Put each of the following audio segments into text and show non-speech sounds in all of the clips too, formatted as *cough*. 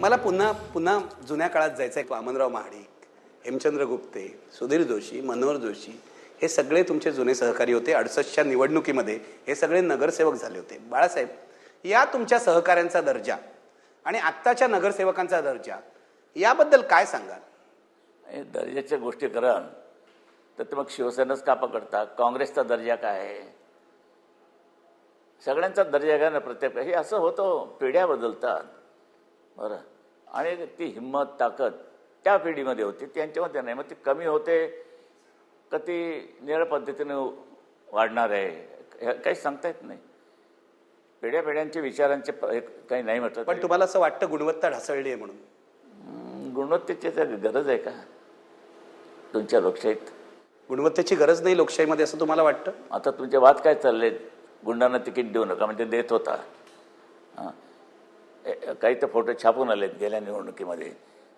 मला पुन्हा पुन्हा जुन्या काळात जायचं आहे वामनराव महाडिक हेमचंद्र गुप्ते सुधीर जोशी मनोहर जोशी हे सगळे तुमचे जुने सहकारी होते. अडसष्टच्या निवडणुकीमध्ये हे सगळे नगरसेवक झाले होते. बाळासाहेब या तुमच्या सहकाऱ्यांचा दर्जा आणि आत्ताच्या नगरसेवकांचा दर्जा याबद्दल काय सांगाल? हे दर्जाच्या गोष्टी करण तर ते मग शिवसेनाच का पकडता काँग्रेसचा दर्जा काय आहे? सगळ्यांचा दर्जा काय ना प्रत्येक हे असं होतं पिढ्या बदलतात. बरं. आणि ती हिंमत ताकद त्या पिढीमध्ये होती. त्यांच्यामध्ये नाही. मग ती कमी होते का ती निळ पद्धतीने वाढणार आहे? काही सांगता येत नाही. पिढ्या पिढ्यांचे विचारांचे काही नाही म्हटलं पण. तुम्हाला असं वाटतं गुणवत्ता ढासळली आहे म्हणून गुणवत्तेची तर गरज आहे का? तुमच्या लोकशाहीत. गुणवत्तेची गरज नाही लोकशाहीमध्ये असं तुम्हाला वाटतं? आता तुमचे वाद काय चालले गुंडांना तिकीट देऊ नका. म्हणजे देत होता. हां. काही तर फोटो छापून आलेत गेल्या निवडणुकीमध्ये.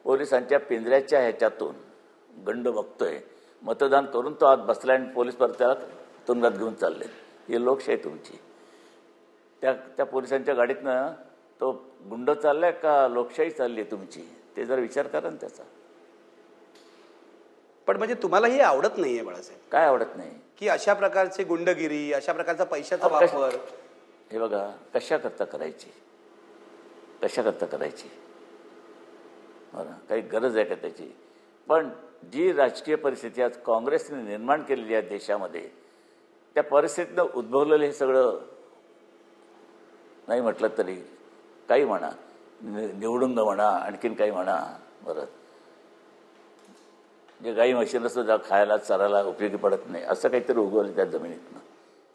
पोलिसांच्या पिंजऱ्याच्या ह्याच्यातून गंड बघतोय. मतदान करून तो आत बसला आणि पोलीस परत त्याला तुरुंगात घेऊन चालले. ही लोकशाही तुमची. त्या त्या पोलिसांच्या गाडीतनं तो गुंड चाललाय का लोकशाही चालली आहे तुमची? ते जर विचार करा ना त्याचा. पण म्हणजे तुम्हाला हे आवडत नाहीये बाळासाहेब. काय आवडत नाही? की अशा प्रकारची गुंडगिरी अशा प्रकारचा पैशाचा वापर. हे बघा कशा करता करायची? कशा करता करायची? बरं काही गरज आहे का त्याची? पण जी राजकीय परिस्थिती आज काँग्रेसने निर्माण केलेली आहे देशामध्ये त्या परिस्थितीनं उद्भवलेलं हे सगळं नाही म्हटलं तरी काही म्हणा नि- निवडुंग म्हणा आणखीन काही म्हणा बरं. जे गाई म्हशीनं सुद्धा खायला चरायला उपयोगी पडत नाही असं काहीतरी उगवलं त्या जमिनीतनं.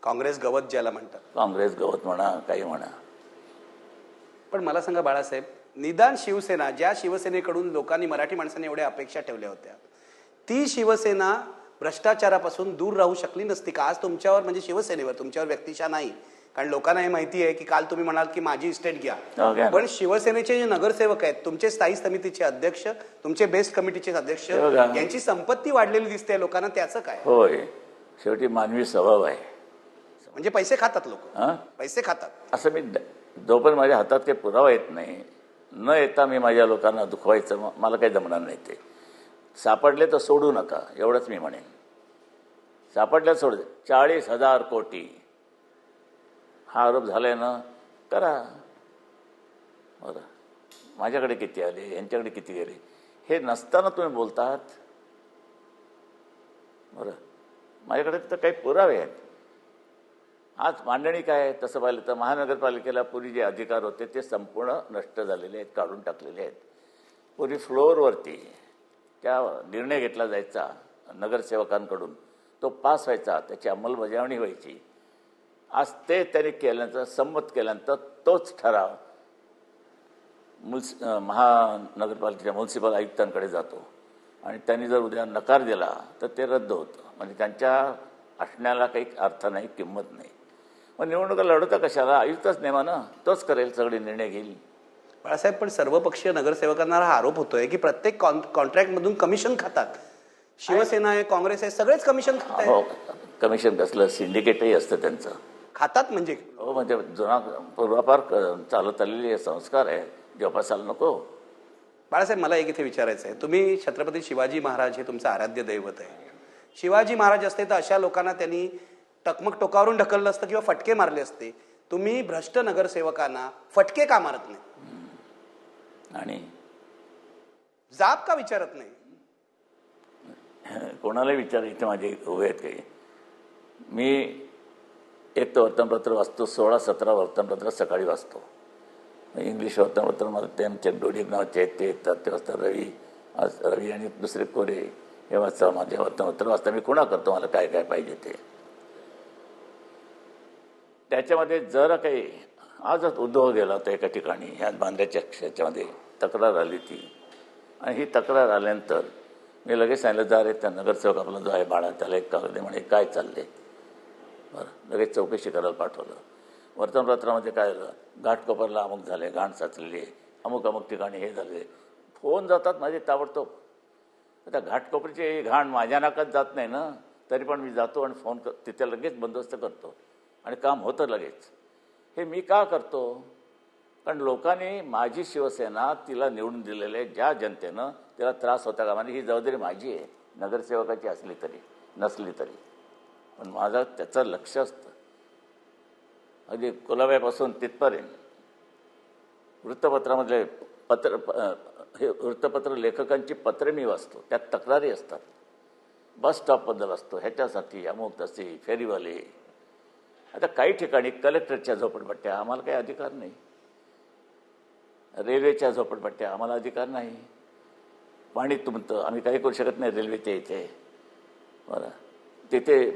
काँग्रेस गवत ज्याला म्हणतात. काँग्रेस गवत म्हणा काही म्हणा. पण मला सांगा बाळासाहेब निदान शिवसेना ज्या शिवसेनेकडून लोकांनी मराठी माणसांनी एवढ्या अपेक्षा ठेवल्या होत्या ती शिवसेना भ्रष्टाचारापासून दूर राहू शकली नसती का? आज तुमच्यावर म्हणजे शिवसेनेवर तुमच्यावर व्यक्तिशा नाही. कारण लोकांना हे माहिती आहे की काल तुम्ही म्हणाल की माझी इस्टेट हो, घ्या घ्या. पण शिवसेनेचे जे नगरसेवक आहेत तुमचे स्थायी समितीचे अध्यक्ष तुमचे बेस्ट कमिटीचे अध्यक्ष हे. यांची संपत्ती वाढलेली दिसते लोकांना त्याचं काय? होय. शेवटी मानवी स्वभाव आहे. म्हणजे पैसे खातात लोक. हां? पैसे खातात. असं मी जोपर्यंत माझ्या हातात काही पुरावा येत नाही न येता मी माझ्या लोकांना दुखवायचं म- मला काही जमणार नाही ते. सापडले तर सोडू नका एवढंच मी म्हणेन. सापडल्या सोड चाळीस हजार कोटी. हा आरोप झालाय ना करा. बरं. माझ्याकडे किती आले? यांच्याकडे किती गेले? हे नसताना तुम्ही बोलतात? बरं. माझ्याकडे तर काही पुरावे आहेत. आज मांडणी काय आहे? तसं पाहिलं तर महानगरपालिकेला पूर्वी जे अधिकार होते ते संपूर्ण नष्ट झालेले आहेत काढून टाकलेले आहेत. पूर्वी फ्लोअरवरती त्या निर्णय घेतला जायचा नगरसेवकांकडून. तो पास व्हायचा त्याची अंमलबजावणी व्हायची. आज ते त्यांनी केल्यानंतर संमत केल्यानंतर तोच ठराव मुन्स महानगरपालिकेच्या म्युन्सिपल आयुक्तांकडे जातो. आणि त्यांनी जर उद्या नकार दिला तर ते रद्द होतं. म्हणजे त्यांच्या असण्याला काही अर्थ नाही किंमत नाही. मग निवडणुका लढवता कशाला? आयुक्तच नेमा ना. तोच करेल सगळे निर्णय घेईल. बाळासाहेब पण सर्वपक्षीय नगरसेवकांना हा आरोप होतोय की प्रत्येक कॉन्ट्रॅक्ट मधून कमिशन खातात. शिवसेना आहे काँग्रेस आहे सगळेच कमिशन खात हो कमिशन कसलं? सिंडिकेटही असतं त्यांचं. खातात म्हणजे? हो म्हणजे जुना पूर्वापार चालत आलेले संस्कार आहे. जोपासायला नको. बाळासाहेब मला एक इथे विचारायचं आहे. तुम्ही छत्रपती शिवाजी महाराज हे तुमचं आराध्य दैवत आहे. शिवाजी महाराज असते तर अशा लोकांना त्यांनी टकमक टोकावरून ढकललं असतं किंवा फटके मारले असते. तुम्ही भ्रष्ट नगरसेवकांना फटके का मारत नाही? आणि जाब का विचारत नाही? *laughs* कोणालाही विचार इथे माझे उभे आहेत काही. मी एक तर वर्तमानपत्र वाचतो सोळा सतरा वर्तमानपत्र सकाळी वाचतो. इंग्लिश वर्तमानपत्र मला त्यांचे डोडी नावाचे आहेत ते येतात ते वाचतात. रवी रवी आणि दुसरे कोरे हे वाचता माझे वर्तमानपत्र वाचता मी कोणा करतो? मला काय काय पाहिजे ते? त्याच्यामध्ये जरा काही आजच उद्भव गेला होता एका ठिकाणी ह्या बांद्र्याच्या ह्याच्यामध्ये तक्रार आली ती. आणि ही तक्रार आल्यानंतर मी लगेच सांगितलं जा रे त्या नगरसेवक आपला जो आहे बाळा त्याला एक कागद दे म्हणे काय चालले बरं लगेच चौकशी करायला पाठवलं. वर्तमानपत्रामध्ये काय झालं घाटकोपरला अमुक झाले घाण साचलेली आहे. अमुक अमुक ठिकाणी हे झाले फोन जातात माझे ताबडतोब. आता घाटकोपरची घाण माझ्या नाकात जात नाही ना? तरी पण मी जातो आणि फोन कर तिथे लगेच बंदोबस्त करतो. आणि काम होतं लगेच. हे मी का करतो? कारण लोकांनी माझी शिवसेना तिला निवडून दिलेले ज्या जनतेनं तिला त्रास होता का? म्हणजे ही जबाबदारी माझी आहे. नगरसेवकाची असली तरी नसली तरी. पण माझं त्याचं लक्ष असतं. अगदी कुलाब्यापासून तिथपर्यंत. वृत्तपत्रामधले पत्र प- हे वृत्तपत्र लेखकांची पत्रे मी वाचतो. त्यात तक्रारी असतात. बस स्टॉपबद्दल असतो. ह्याच्यासाठी अमुक तसे फेरीवाले आता काही ठिकाणी कलेक्टरच्या झोपडपट्ट्या आम्हाला काही अधिकार नाही. रेल्वेच्या झोपडपट्ट्या आम्हाला अधिकार नाही. पाणी तुमतं आम्ही काही करू शकत नाही रेल्वेच्या इथे. बरं. तिथे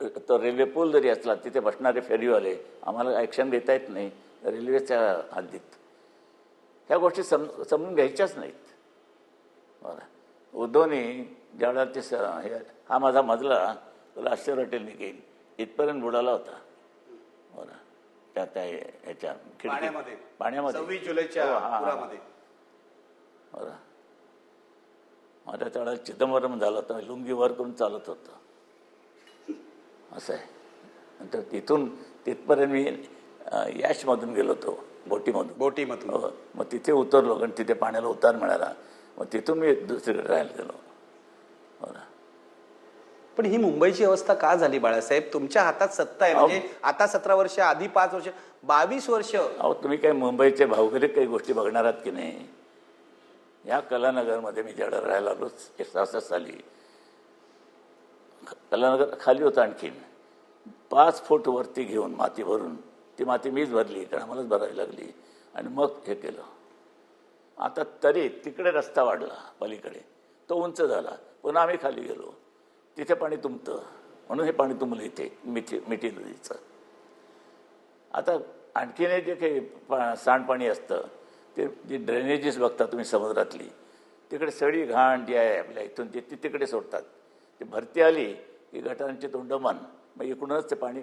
तो रेल्वे पूल जरी असला तिथे बसणारे फेरीवाले आम्हाला ॲक्शन घेता येत नाही रेल्वेच्या हद्दीत. ह्या गोष्टी सम समजून घ्यायच्याच नाहीत. बरं. उद्धवनी ज्यावेळेला ते स हे हा माझा मजला तुला आश्चर्य वाटेल निघेल इथपर्यंत बुडाला होता. बरं त्या त्या ह्याच्या खिडकी पाण्यामध्ये. पाण्यामध्ये. सव्वीस जुलैच्या हो, हा, हा. पुरामध्ये. बरं माझ्या त्यावेळेला चिदंबरम झालं होतं लुंगी वर करून चालत होतं. असं आहे. नंतर तिथून तिथपर्यंत मी यॅशमधून गेलो होतो बोटीमधून. बोटीमधून. हो. मग तिथे उतरलो कारण तिथे पाण्याला उतार मिळाला. मग तिथून मी दुसरीकडे राहायला गेलो. बरं पण ही मुंबईची अवस्था का झाली बाळासाहेब? तुमच्या हातात सत्ता आहे. म्हणजे आता सतरा वर्ष आधी पाच वर्ष बावीस वर्ष. अहो तुम्ही काही मुंबईचे भावगरिक काही गोष्टी बघणार आहात की नाही? या कलानगरमध्ये मी ज्याला राहायला आलो एक सहा साली कलानगर खाली होतं आणखीन. पाच फूट वरती घेऊन माती भरून ती माती मीच भरली कारण आम्हालाच भरावी लागली. आणि मग हे केलं. आता तरी तिकडे रस्ता वाढला पलीकडे. तो उंच झाला. पुन्हा आम्ही खाली गेलो. तिथे पाणी तुंबतं. म्हणून हे पाणी तुंबलं इथे मिठी मिठी नदीचं. आता आणखीन जे काही पा सांडपाणी असतं ते जी ड्रेनेजेस बघता तुम्ही समुद्रातली तिकडे सळी घाण जी आहे आपल्या इथून ती ती तिकडे सोडतात. ती भरती आली की गटारांची तोंड मन मग इकडूनच ते पाणी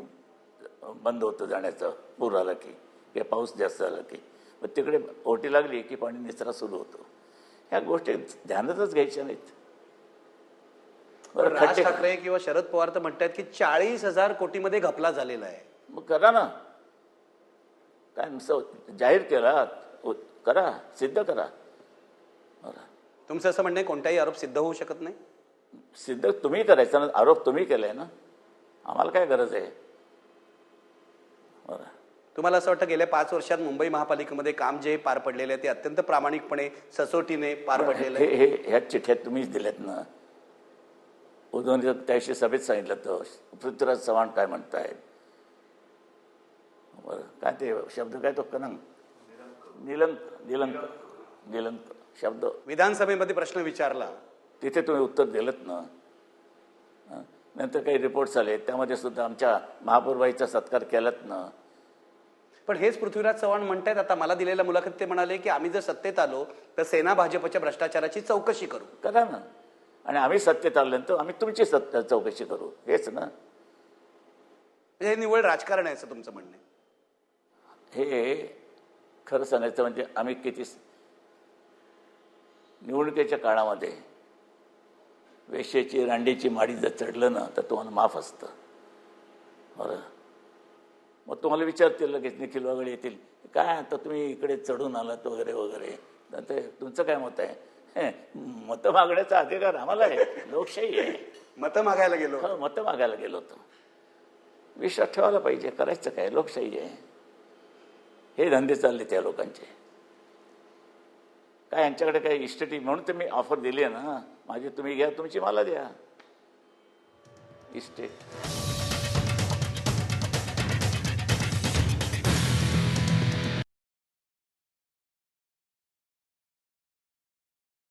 बंद होतं जाण्याचं पूर आला की किंवा पाऊस जास्त आला की. मग तिकडे ओटी लागली की पाणी निचरा सुरू होतो. ह्या गोष्टी ध्यानातच घ्यायच्या नाहीत. बरं राज खड्डे ठाकरे किंवा शरद पवार तर म्हणतात की चाळीस हजार कोटीमध्ये घपला झालेला आहे. मग करा ना. काय नुसतं जाहीर केला करा सिद्ध करा. तुमचं असं म्हणणं कोणताही आरोप सिद्ध होऊ शकत नाही? सिद्ध तुम्ही करायचा ना आरोप तुम्ही केलाय ना. आम्हाला काय गरज आहे? बरं. तुम्हाला असं वाटतं गेल्या पाच वर्षात मुंबई महापालिकेमध्ये काम जे पार पडलेलं आहे ते अत्यंत प्रामाणिकपणे ससोटीने पार पडलेलं हे आहे? हे ह्या चिठ्ठ्या तुम्हीच दिल्यात ना. उद्धवनी त्याशी सभेत सांगितलं तर पृथ्वीराज चव्हाण काय म्हणतायत बरं काय ते शब्द काय तो कनंग? निलंक निलंक निलंक शब्द. विधानसभेमध्ये प्रश्न विचारला. तिथे तुम्ही उत्तर दिलं ना. नंतर काही रिपोर्ट्स आले त्यामध्ये सुद्धा आमच्या महापूर्वाईचा सत्कार केलात ना? पण हेच पृथ्वीराज चव्हाण म्हणतायत आता मला दिलेल्या मुलाखतीत ते म्हणाले की आम्ही जर सत्तेत आलो तर सेना भाजपच्या भ्रष्टाचाराची चौकशी करू. करा ना. आणि आम्ही सत्तेत आल्यानंतर आम्ही तुमची सत्य चौकशी करू. हेच ना? हे निव्वळ राजकारण आहे असं तुमचं म्हणणं हे खरं सांगायचं म्हणजे आम्ही किती निवडणुकीच्या काळामध्ये वेश्याची रांडीची माडी जर चढलं ना तर तुम्हाला माफ असतं. बरं? मग तुम्हाला विचारतील लगेच निखिल वगैरे येतील काय आता तुम्ही इकडे चढून आलात वगैरे वगैरे? तर ते तुमचं काय मत आहे? मतं मागण्याचा अधिकार आम्हाला आहे. लोकशाही आहे. मतं मागायला गेलो. हो मतं मागायला गेलो होतो. विश्वास ठेवायला पाहिजे करायचं काय? लोकशाही आहे. हे धंदे चालले त्या लोकांचे. काय यांच्याकडे काय इस्टेटी म्हणून तर मी ऑफर दिली आहे ना. माझी तुम्ही घ्या तुमची मला द्या. इस्टेट